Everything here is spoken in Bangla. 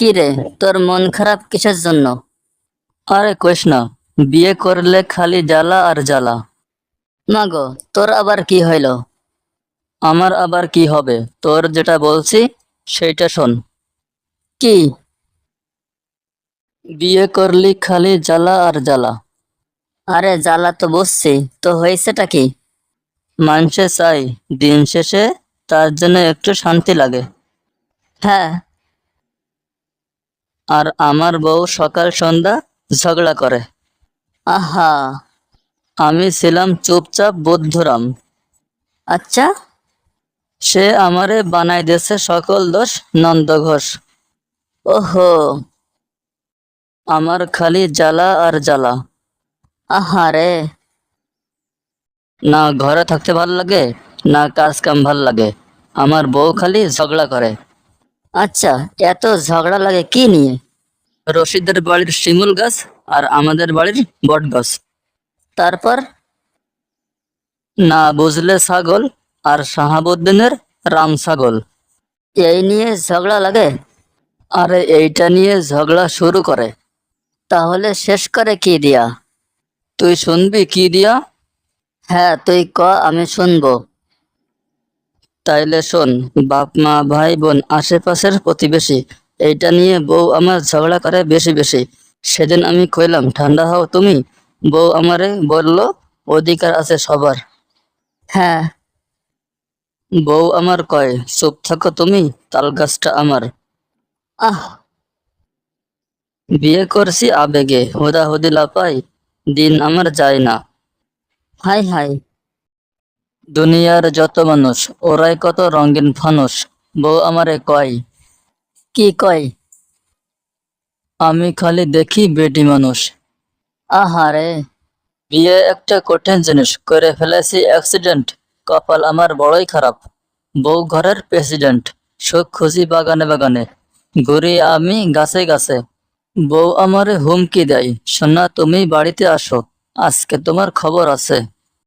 কি রে? তোর মন খারাপ কিসের জন্য? আরে কইস না বিয়ে করলে খালি জ্বালা আর জ্বালা। না গো তোর আবার কি হইল? আমার আবার কি হবে? তোর যেটা বলছি সেইটা শোন। কি? বিয়ে করলি খালি জ্বালা আর জ্বালা। আরে জ্বালা তো বসছি তো হয়েছেটা কি? মানুষে চাই দিন শেষে তার জন্য একটু শান্তি লাগে। হ্যাঁ আর আমার বউ সকাল সন্ধ্যা ঝগড়া করে। আহা, আমি ছিলাম চুপচাপ বৌদ্ধরাম। আচ্ছা সে আমারে বানাই দিয়েছে সকল দোষ নন্দ ঘোষ। ওহো, আমার খালি জ্বালা আর জ্বালা। আহা রে, না ঘরে থাকতে ভালো লাগে, না কাজ কাম ভালো লাগে। আমার বউ খালি ঝগড়া করে। আচ্ছা এত ঝগড়া লাগে কি নিয়ে? রশিদের বাড়ির শিমুল গাছ আর আমাদের বাড়ির বট গাছ। তারপর না বুঝলে ছাগল আর শাহাবুদ্দিনের রাম ছাগল। এই নিয়ে ঝগড়া লাগে। আর এইটা নিয়ে ঝগড়া শুরু করে। তাহলে শেষ করে কি দিয়া? তুই শুনবি কি দিয়া? হ্যাঁ তুই ক, আমি শুনব। তাইলে শোন, বাপ মা, ভাই বোন, আশেপাশের প্রতিবেশী এইটা নিয়ে বউ আমার ঝগড়া করে বেশি বেশি। সেদিন আমি কইলাম ঠান্ডা হও তুমি? বউ আমারে বলল অধিকার আছে সবার। হ্যাঁ। বউ আমার কয় চুপ থাকো তুমি তাল গাছটা আমার। আহ। বিয়ে করছি আবেগে হুদা হুদি লাপাই দিন আমার যায় না। হাই হাই। দুনিয়ার যত মানুষ ওরাই কত রঙিন ফানুষ বউ আমারে কয় কি কয়? আমি খালি দেখি বেটি মানুষ। আহারে, বিয়ে একটা কঠিন জিনিস। করে ফেলেছি অ্যাক্সিডেন্ট কপাল আমার বড়ই খারাপ। বউ ঘরের প্রেসিডেন্ট সুখ খুশি বাগানে বাগানে। ঘুরি আমি গাছে গাছে। বউ আমারে হুমকি দেয়। সোনা তুমি বাড়িতে আসো। আজকে তোমার খবর আছে।